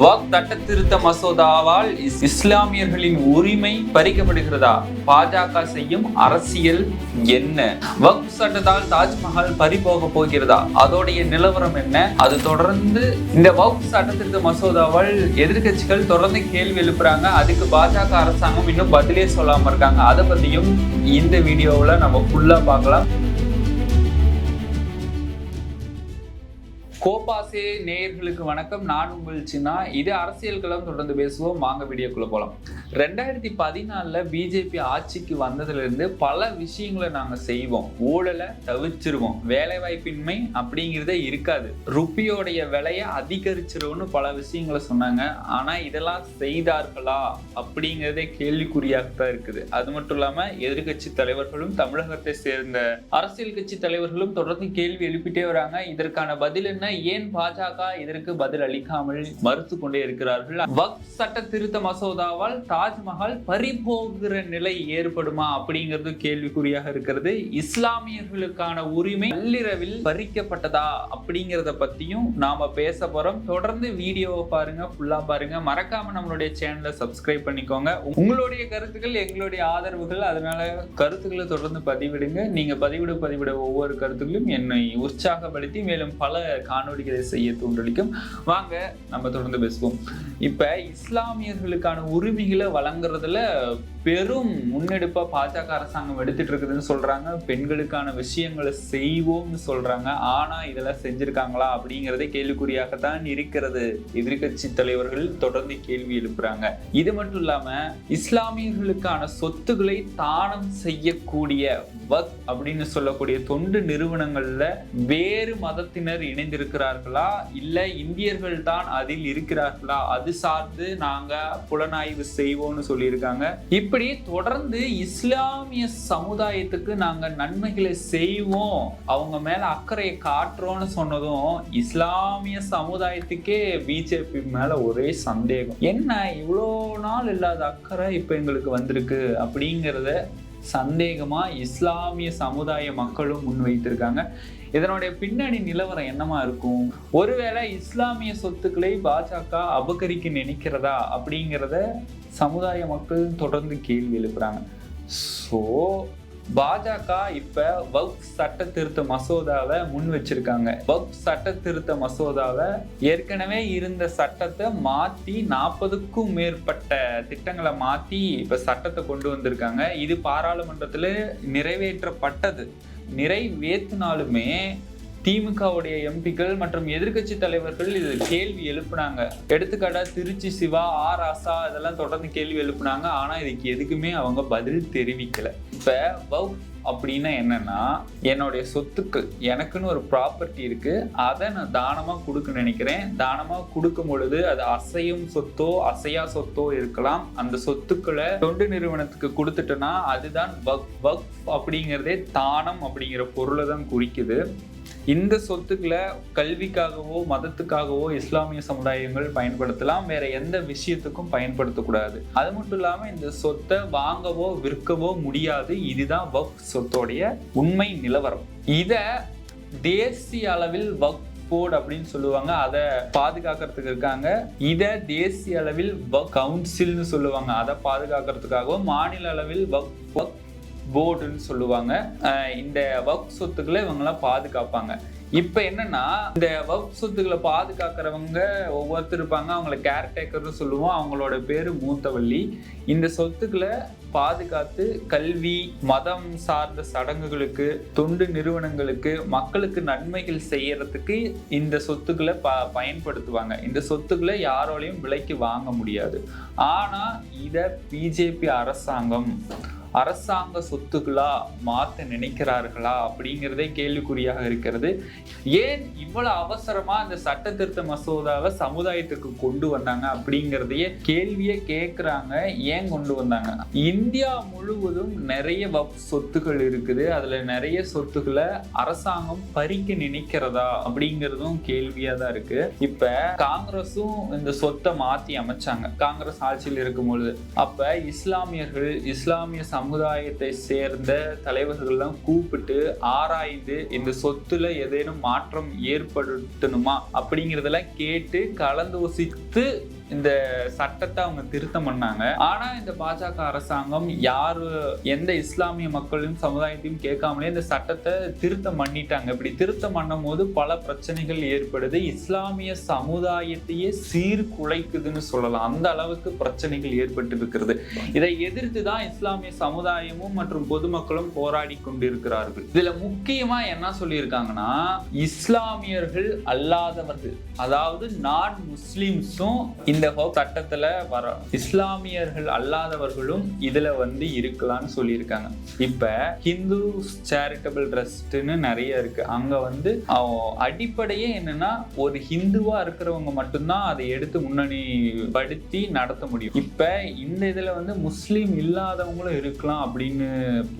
வக் சட்ட திருத்த மசோதாவால் இஸ்- இஸ்லாமியர்களின் உரிமை பறிக்கப்படுகிறதா? பாஜக செய்யும் அரசியல் என்ன? வக்ஃப் சட்டத்தால் தாஜ்மஹால் பறிபோக போகிறதா? அதோடைய நிலவரம் என்ன? அது தொடர்ந்து இந்த வக்ஃப் சட்ட திருத்த மசோதாவால் எதிர்க்கட்சிகள் தொடர்ந்து கேள்வி எழுப்புறாங்க. அதுக்கு பாஜக அரசாங்கம் இன்னும் பதிலே சொல்லாம இருக்காங்க. அதை பத்தியும் இந்த வீடியோவில் நம்ம ஃபுல்லா பார்க்கலாம். கோபாசே நேயர்களுக்கு வணக்கம். நான் உங்கள் சின்னா. இது அரசியல் களம். தொடர்ந்து பேசுவோம். வாங்க வீடியோக்குள்ள போலாம். ரெண்டாயிரத்தி பதினாலில் பிஜேபி ஆட்சிக்கு வந்ததுலேருந்து பல விஷயங்களை நாங்கள் செய்வோம். ஊழலை தவிர்ச்சிருவோம் வேலைவாய்ப்பின்மை அப்படிங்கிறதே இருக்காது. ருப்பியோடைய விலையை அதிகரிச்சிருவோம்னு பல விஷயங்களை சொன்னாங்க. ஆனால் இதெல்லாம் செய்தார்களா அப்படிங்கிறதே கேள்விக்குறியாக தான் இருக்குது. அது மட்டும் இல்லாமல் எதிர்க்கட்சி தலைவர்களும் தமிழகத்தை சேர்ந்த அரசியல் கட்சி தலைவர்களும் தொடர்ந்து கேள்வி எழுப்பிட்டே வராங்க. இதற்கான பதில் என்ன? ஏன் பாஜக இதற்கு பதில் அளிக்காமல் மறுத்து கொண்டே இருக்கிறார்கள்? வக் சட்ட திருத்த மசோதாவால் தாஜ்மஹால் பறிபோகிற நிலை ஏற்படுமா அப்படிங்கிறது கேள்விக்குறியாக இருக்கிறது. இஸ்லாமியர்களுக்கான உரிமை நள்ளிரவில் பறிக்கப்பட்டதா அப்படிங்கிறத பத்தியும் நாம பேச போறோம். தொடர்ந்து வீடியோவை பாருங்க ஃபுல்லா பாருங்க. மறக்காம நம்மளுடைய சேனலை சப்ஸ்கிரைப் பண்ணிக்கோங்க. உங்களுடைய கருத்துக்கள் எங்களுடைய ஆதரவுகள் அதனால கருத்துக்களை தொடர்ந்து பதிவிடுங்க. நீங்க பதிவிட பதிவிட ஒவ்வொரு கருத்துக்களும் என்னை உற்சாகப்படுத்தி மேலும் பல காணொளிகளை செய்ய தூண்டளிக்கும் வாங்க நம்ம தொடர்ந்து பேசுவோம். இப்ப இஸ்லாமியர்களுக்கான உரிமைகளை வழங்குறதுல பெரும் முன்னெடுப்பா பாஜக அரசாங்கம் எடுத்துட்டு இருக்குதுன்னு சொல்றாங்க. பெண்களுக்கான விஷயங்களை செய்வோம்னு சொல்றாங்க. ஆனா இதெல்லாம் செஞ்சுருக்காங்களா அப்படிங்கிறதே கேள்விக்குறியாகத்தான் இருக்கிறது. எதிர்கட்சி தலைவர்கள் தொடர்ந்து கேள்வி எழுப்புறாங்க. இது மட்டும் இல்லாம இஸ்லாமியர்களுக்கான சொத்துக்களை தானம் செய்யக்கூடிய வக் அப்படின்னு சொல்லக்கூடிய தொண்டு நிறுவனங்கள்ல வேறு மதத்தினர் இருக்கிறார்களா? இல்லை இந்தியர்கள் தான் அதில் இருக்கிறார்களா? அது சார்ந்து நாங்கள் புலனாய்வு செய்வோம்னு சொல்லியிருக்காங்க. இப்படி தொடர்ந்து இஸ்லாமிய சமுதாயத்துக்கு நாங்கள் நன்மைகளை செய்வோம். அவங்க மேல அக்கறையை காட்டுறோம்னு சொன்னதும் இஸ்லாமிய சமுதாயத்துக்கே பிஜேபி மேலே ஒரே சந்தேகம். என்ன இவ்வளோ நாள் இல்லாத அக்கறை இப்போ எங்களுக்கு வந்திருக்கு அப்படிங்கிறத சந்தேகமா இஸ்லாமிய சமுதாய மக்களும் முன்வைத்திருக்காங்க. இதனுடைய பின்னணி நிலவரம் என்னமா இருக்கும்? ஒருவேளை இஸ்லாமிய சொத்துக்களை பாஜக அபகரிக்க நினைக்கிறதா அப்படிங்கிறத சமுதாய மக்கள் தொடர்ந்து கேள்வி எழுப்புறாங்க. ஸோ பாஜக இப்ப வக் சட்ட திருத்த மசோதாவை முன் வச்சிருக்காங்க. வக் சட்ட திருத்த மசோதாவை ஏற்கனவே இருந்த சட்டத்தை மாத்தி நாற்பதுக்கும் மேற்பட்ட திட்டங்களை மாத்தி இப்ப சட்டத்தை கொண்டு வந்திருக்காங்க. இது பாராளுமன்றத்துல நிறைவேற்றப்பட்டது. நிறைவேற்றினாலுமே திமுகவுடைய எம்பிக்கள் மற்றும் எதிர்க்கட்சி தலைவர்கள் இது கேள்வி எழுப்புனாங்க. எடுத்துக்காட்டா திருச்சி சிவா ஆர் ஆசா இதெல்லாம் தொடர்ந்து கேள்வி எழுப்புனாங்க. ஆனா இதுக்கு எதுக்குமே அவங்க பதில் தெரிவிக்கல. இப்ப வவ் அப்படின்னா என்னன்னா என்னுடைய சொத்துக்கள் எனக்குன்னு ஒரு ப்ராப்பர்ட்டி இருக்கு. அதை நான் தானமா கொடுக்க நினைக்கிறேன். தானமா கொடுக்கும் பொழுது அது அசையும் சொத்தோ அசையா சொத்தோ இருக்கலாம். அந்த சொத்துக்களை தொண்டு நிறுவனத்துக்கு கொடுத்துட்டோன்னா அதுதான் வக் வக் அப்படிங்கிறதே தானம் அப்படிங்கிற பொருளை தான் குறிக்குது. இந்த சொத்துக்களை கல்விக்காகவோ மதத்துக்காகவோ இஸ்லாமிய சமுதாயங்கள் பயன்படுத்தலாம். வேற எந்த விஷயத்துக்கும் பயன்படுத்தக்கூடாது. அது மட்டும் இல்லாம இந்த சொத்தை வாங்கவோ விற்கவோ முடியாது. இதுதான் வக் சொத்தோடைய உண்மை நிலவரம். இத தேசிய அளவில் வக் போர்டு அப்படின்னு சொல்லுவாங்க. அதை பாதுகாக்கிறதுக்கு இருக்காங்க. இதை தேசிய அளவில் வக் கவுன்சில்னு சொல்லுவாங்க. அதை பாதுகாக்கிறதுக்காகவும் மாநில அளவில் வக் வக் போர்டுன்னு சொல்லுவாங்க. இந்த வக் சொத்துக்களை இவங்கெல்லாம் பாதுகாப்பாங்க. இப்போ என்னன்னா இந்த வக் சொத்துக்களை பாதுகாக்கிறவங்க ஒவ்வொருத்தர் இருப்பாங்க. அவங்கள கேர்டேக்கர்னு சொல்லுவோம். அவங்களோட பேரு மூத்தவள்ளி. இந்த சொத்துக்களை பாதுகாத்து கல்வி மதம் சார்ந்த சடங்குகளுக்கு தொண்டு நிறுவனங்களுக்கு மக்களுக்கு நன்மைகள் செய்யறதுக்கு இந்த சொத்துக்களை ப பயன்படுத்துவாங்க. இந்த சொத்துக்களை யாரோலையும் விலைக்கு வாங்க முடியாது. ஆனா இத பிஜேபி அரசாங்கம் அரசாங்க சொத்துக்களா மாத்த நினைக்கிறார்களா அப்படிங்கிறதே கேள்விக்குறியாக இருக்கிறது. ஏன் இவ்வளவு அவசரமா இந்த சட்ட திருத்த மசோதாவை சமுதாயத்துக்கு கொண்டு வந்தாங்க அப்படிங்கிறதையே கேள்வியே கேட்குறாங்க ஏன் கொண்டு வந்தாங்க? இந்தியா முழுவதும் நிறைய வப் சொத்துக்கள் இருக்குது. அதுல நிறைய சொத்துக்களை அரசாங்கம் பறிக்க நினைக்கிறதா அப்படிங்கிறதும் கேள்வியா தான் இருக்கு. இப்ப காங்கிரஸும் இந்த சொத்தை மாத்தி அமைச்சாங்க. காங்கிரஸ் ஆட்சியில் இருக்கும் பொழுது அப்ப இஸ்லாமியர்கள் இஸ்லாமிய சமுதாயத்தை சேர்ந்த தலைவர்கள்லாம் கூப்பிட்டு ஆராய்ந்து இந்த சொத்துல ஏதேனும் மாற்றம் ஏற்படுத்தணுமா அப்படிங்கிறதெல்லாம் கேட்டு கலந்தோசித்து இந்த சட்டத்தை அவங்க திருத்தம் பண்ணாங்க. ஆனா இந்த பாஜக அரசாங்கம் யாரு எந்த இஸ்லாமிய மக்களையும் சமுதாயத்தையும் கேட்காமலே இந்த சட்டத்தை திருத்தம் பண்ணிட்டாங்க. இப்படி திருத்தம் பண்ணும் போது பல பிரச்சனைகள் ஏற்படுது. இஸ்லாமிய சமுதாயத்தையே சீர்குலைக்குதுன்னு சொல்லலாம். அந்த அளவுக்கு பிரச்சனைகள் ஏற்பட்டு இருக்கிறது இதை எதிர்த்து தான் இஸ்லாமிய சமுதாயமும் மற்றும் பொதுமக்களும் போராடி கொண்டிருக்கிறார்கள். இதுல முக்கியமா என்ன சொல்லியிருக்காங்கன்னா இஸ்லாமியர்கள் அல்லாதவர்கள் அதாவது நான் முஸ்லிம்ஸும் இந்த கட்டத்தில் வர இஸ்லாமியர்கள் அல்லாதவர்களும் இதுல வந்து இருக்கலாம்னு சொல்லியிருக்காங்க. இப்ப ஹிந்து சேரிட்டபிள் ட்ரஸ்ட்னு நிறைய இருக்கு. அங்க வந்து அடிப்படையே என்னன்னா ஒரு ஹிந்துவா இருக்கிறவங்க மட்டும்தான் அதை எடுத்து முன்னணி படுத்தி நடத்த முடியும். இப்ப இந்த இதுல வந்து முஸ்லீம் இல்லாதவங்களும் இருக்கலாம் அப்படின்னு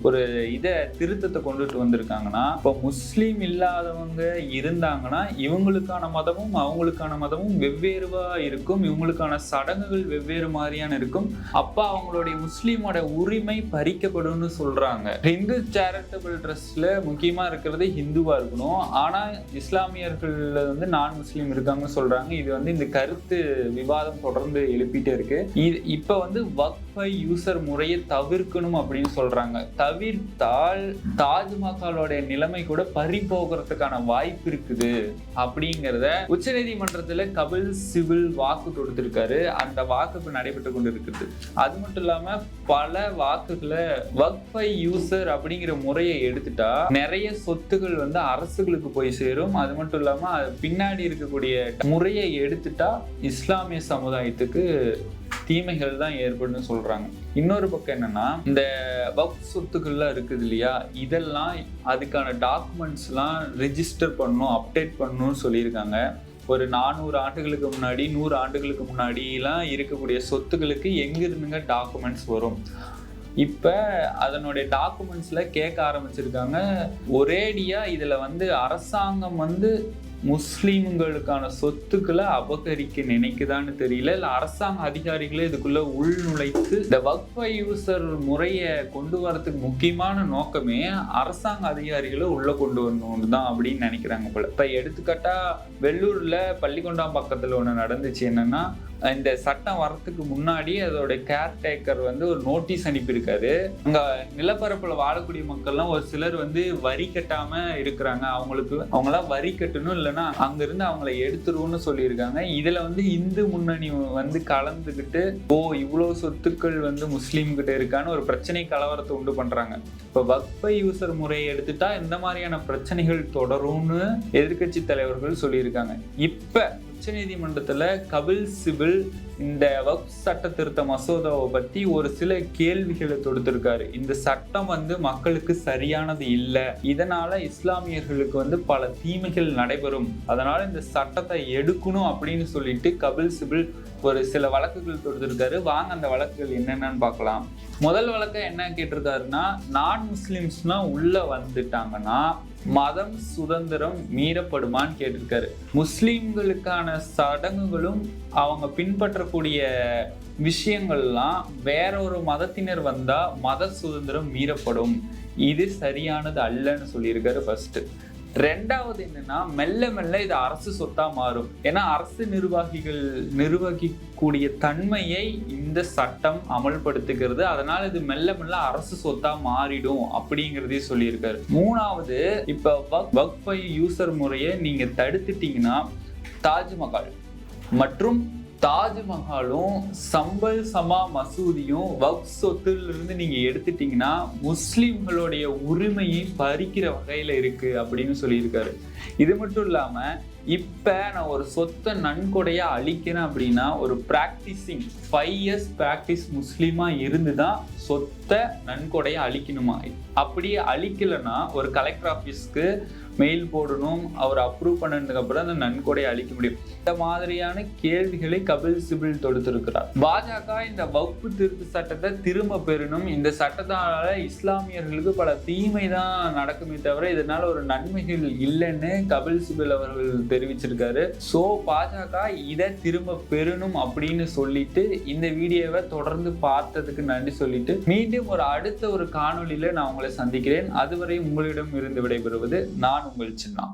ஒரு இதை திருத்தத்தை கொண்டுட்டு வந்திருக்காங்கன்னா இப்போ முஸ்லீம் இல்லாதவங்க இருந்தாங்கன்னா இவங்களுக்கான மதமும் அவங்களுக்கான மதமும் வெவ்வேறுவா இருக்கும். அவங்களுக்கான சடங்குகள் வெவ்வேறு மாதிரியான இருக்கும். அப்ப அவங்களுடைய முஸ்லீமோட உரிமை பறிக்கப்படும்னு சொல்றாங்க. ஹிந்து சேரிட்டபிள் ட்ரஸ்ட்ல முக்கியமா இருக்கிறது ஹிந்துவா இருக்கணும். ஆனா இஸ்லாமியர்களில் வந்து நான் முஸ்லீம் இருக்காங்கன்னு சொல்றாங்க. இது வந்து இந்த கருத்து விவாதம் தொடர்ந்து எழுப்பிட்டே இருக்கு. இது இப்போ வந்து வக்ஃபை யூசர் முறையை தவிர்க்கணும் அப்படின்னு சொல்றாங்க. தவிர்த்தால் தாஜ்மஹாலோட நிலைமை கூட பறி போகிறதுக்கான வாய்ப்பு இருக்குது. அப்படிங்கிறத உச்சநீதிமன்றத்துல கபில் சிவில் வாக்கு கொடுத்திருக்காரு. அந்த வாக்குப்பு நடைபெற்று கொண்டு இருக்குது அது மட்டும் இல்லாம பல வாக்குகளை ஒர்க் பை யூசர் அப்படிங்கிற முறையை எடுத்துட்டா நிறைய சொத்துகள் வந்து அரசுகளுக்கு போய் சேரும். அது மட்டும் இல்லாம பின்னாடி இருக்கக்கூடிய முறையை எடுத்துட்டா இஸ்லாமிய சமுதாயத்துக்கு தீமைகள் தான் ஏற்படும் சொல்றாங்க. இன்னொரு பக்கம் என்னன்னா இந்த வக் சொத்துக்கள்லாம் இருக்குது இல்லையா? இதெல்லாம் அதுக்கான டாக்குமெண்ட்ஸ்லாம் ரிஜிஸ்டர் பண்ணணும் அப்டேட் பண்ணணும்னு சொல்லியிருக்காங்க. ஒரு நானூறு ஆண்டுகளுக்கு முன்னாடி நூறு ஆண்டுகளுக்கு முன்னாடிலாம் இருக்கக்கூடிய சொத்துக்களுக்கு எங்கிருந்துங்க டாக்குமெண்ட்ஸ் வரும்? இப்போ அதனுடைய டாக்குமெண்ட்ஸில் கேட்க ஆரம்பிச்சிருக்காங்க. ஒரேடியாக இதில் வந்து அரசாங்கம் வந்து முஸ்லீம்களுக்கான சொத்துக்களை அபகரிக்க நினைக்குதான்னு தெரியல. இல்லை அரசாங்க அதிகாரிகளே இதுக்குள்ள உள்நுழைத்து இந்த வக்ஃபை யூசர் முறையை கொண்டு வரதுக்கு முக்கியமான நோக்கமே அரசாங்க அதிகாரிகளை உள்ள கொண்டு வரணும்னு தான் அப்படின்னு நினைக்கிறாங்க போல. இப்போ எடுத்துக்காட்டாக வெள்ளூர்ல பள்ளிக்கொண்டாம் பக்கத்தில் ஒன்று நடந்துச்சு. என்னன்னா இந்த சட்டம் வரத்துக்கு முன்னாடி அதோட கேர்டேக்கர் வந்து ஒரு நோட்டீஸ் அனுப்பியிருக்காரு. அங்கே நிலப்பரப்பில் வாழக்கூடிய மக்கள்லாம் ஒரு சிலர் வந்து வரி கட்டாமல் இருக்கிறாங்க. அவங்களுக்கு அவங்களாம் வரி கட்டணும் இல்லைன்னா அங்கிருந்து அவங்கள எடுத்துருவோம்னு சொல்லியிருக்காங்க. இதுல வந்து இந்து முன்னணி வந்து கலந்துக்கிட்டு ஓ இவ்வளவு சொத்துக்கள் வந்து முஸ்லீம் கிட்ட இருக்கான்னு ஒரு பிரச்சனை கலவரத்தை உண்டு பண்றாங்க. இப்போ வக்பை யூசர் முறையை எடுத்துட்டா இந்த மாதிரியான பிரச்சனைகள் தொடரும்னு எதிர்கட்சி தலைவர்கள் சொல்லியிருக்காங்க. இப்ப உச்சநீதிமன்றத்தில் கபில் சிபில் இந்த வக்ஃப் சட்ட திருத்த மசோதாவை பத்தி ஒரு சில கேள்விகளை தொடுத்திருக்காரு. இந்த சட்டம் வந்து மக்களுக்கு சரியானது இல்லை. இதனால இஸ்லாமியர்களுக்கு வந்து பல தீமைகள் நடைபெறும். அதனால இந்த சட்டத்தை எடுக்கணும் அப்படின்னு சொல்லிட்டு கபில் சிபில் ஒரு சில வழக்குகள் தொடுத்திருக்காரு. வாங்க அந்த வழக்குகள் என்னென்னு பார்க்கலாம். முதல் வழக்க என்ன கேட்டிருக்காருன்னா நான் முஸ்லிம்ஸ்லாம் உள்ள வந்துட்டாங்கன்னா மதம் சுதந்திரம் மீறப்படுமான்னு கேட்டிருக்காரு. முஸ்லீம்களுக்கான சடங்குகளும் அவங்க பின்பற்றக்கூடிய விஷயங்கள்லாம் வேற ஒரு மதத்தினர் வந்தா மத சுதந்திரம் மீறப்படும். இது சரியானது அல்லன்னு சொல்லியிருக்காரு ஃபர்ஸ்ட் ரெண்டாவது என்னன்னா மெல்ல மெல்ல இது அரசு சொத்தா மாறும். ஏன்னா அரசு நிர்வாகிகள் நிர்வகிக்கூடிய தன்மையை இந்த சட்டம் அமல்படுத்துகிறது. அதனால இது மெல்ல மெல்ல அரசு சொத்தா மாறிடும் அப்படிங்கிறதையும் சொல்லியிருக்காரு. மூணாவது இப்ப வக்ஃபை யூசர் முறையை நீங்க தடுத்துட்டீங்கன்னா தாஜ்மஹால் மற்றும் தாஜ்மஹாலும் சம்பல் சமா மசூதியும் வக் சொத்துலேருந்து நீங்கள் எடுத்துட்டீங்கன்னா முஸ்லீம்களுடைய உரிமையை பறிக்கிற வகையில் இருக்குது அப்படின்னு சொல்லியிருக்காரு. இது மட்டும் இல்லாமல் இப்போ நான் ஒரு சொத்தை நன்கொடையாக அழிக்கிறேன் அப்படின்னா ஒரு ப்ராக்டிஸிங் ஃபைவ் இயர்ஸ் ப்ராக்டிஸ் முஸ்லீமாக இருந்து தான் சொத்தை நன்கொடையாக அழிக்கணுமா அப்படி அழிக்கலைன்னா ஒரு கலெக்டர் ஆஃபீஸ்க்கு மெயில் போடணும் அவர் அப்ரூவ் பண்ணதுக்கு அப்புறம் அந்த நன்கொடை அளிக்க முடியும். இந்த மாதிரியான கேள்விகளை கபில் சிபில் தொடுத்திருக்கிறார். பாஜக இந்த வகுப்பு திருத்த சட்டத்தை திரும்ப பெறணும். இந்த சட்டத்தால இஸ்லாமியர்களுக்கு பல தீமை தான் நடக்குமே தவிர இதனால ஒரு நன்மைகள் இல்லைன்னு கபில் சிபில் அவர்கள் தெரிவிச்சிருக்காரு. ஸோ பாஜக இதை திரும்ப பெறணும் அப்படின்னு சொல்லிட்டு இந்த வீடியோவை தொடர்ந்து பார்த்ததுக்கு நன்றி சொல்லிட்டு மீண்டும் ஒரு அடுத்த ஒரு காணொலியில நான் உங்களை சந்திக்கிறேன். அதுவரை உங்களிடம் இருந்து விடைபெறுவது நான் உங்கள் சின்னா